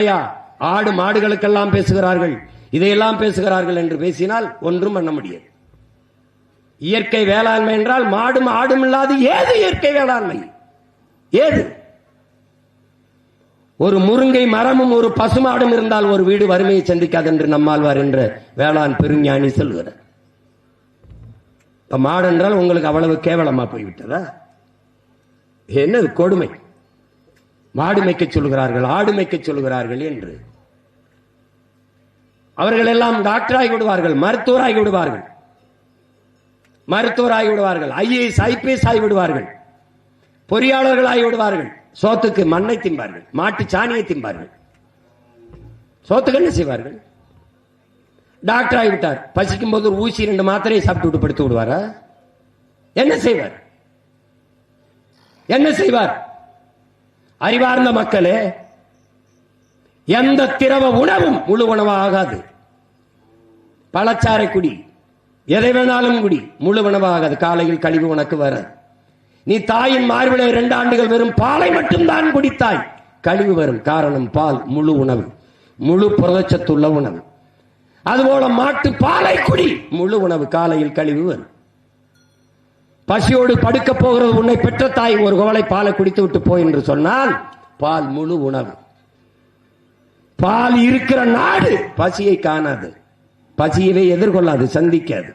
ஐயா, ஆடு மாடுகளுக்கெல்லாம் பேசுகிறார்கள். இதையெல்லாம் பேசுகிறார்கள் என்று பேசினால் ஒன்றும் பண்ண முடியாது. இயற்கை வேளாண்மை என்றால் மாடும் ஆடும் இல்லாது ஏது இயற்கை வேளாண்மை? ஏது? ஒரு முருங்கை மரமும் ஒரு பசுமாடும் இருந்தால் ஒரு வீடு வறுமையை சந்திக்காது என்று நம்மாழ்வார் என்ற வேளாண் பெருஞானி சொல்கிறார். இப்ப மாடு என்றால் உங்களுக்கு அவ்வளவு கேவலமா போய்விட்டதா? என்னது கொடுமை? மாடு மேய்க்க சொல்கிறார்கள் ஆடு மேய்க்க சொல்கிறார்கள் என்று. அவர்கள் எல்லாம் டாக்டராகி விடுவார்கள் மருத்துவராகி விடுவார்கள். மருத்துவராகி விடுவார்கள் ஐஏஎஸ் ஐபிஎஸ் ஆகி விடுவார்கள். பொறியாளர்கள் ஆகி விடுவார்கள். சோத்துக்கு மண்ணை திம்பார்கள் மாட்டு சாணியை திம்பார்கள் சோத்துக்கு என்ன செய்வார்கள்? டாக்டர் ஆகிவிட்டார் பசிக்கும் போது ஒரு ஊசி ரெண்டு மாத்திரையை சாப்பிட்டு விட்டு படுத்து விடுவாரா? என்ன செய்வார்? என்ன செய்வார்? அறிவார்ந்த மக்களே எந்த திரவ உணவும் முழு உணவாக ஆகாது பழச்சாறை குடி எதை வேணாலும் குடி முழு உணவாகாது. காலையில் கழிவு உனக்கு வராது நீ தாயின் மார்பிளை இரண்டு ஆண்டுகள் வெறும் பாலை மட்டும்தான் குடித்தாய். கழிவு வரும் காரணம் பால் முழு உணவு முழு புரதச்சத்துள்ள உணவு. அதுபோல மாட்டு பாலை குடி முழு உணவு. காலையில் கழிவு வரும். பசியோடு படுக்க போகிறது உன்னை பெற்ற தாய். ஒரு கோலை பாலை குடித்து விட்டு போய் என்று சொன்னால் பால் முழு உணவு. பால் இருக்கிற நாடு பசியை காணாது. பசியவே எதிர்கொள்ளாது சந்திக்காது.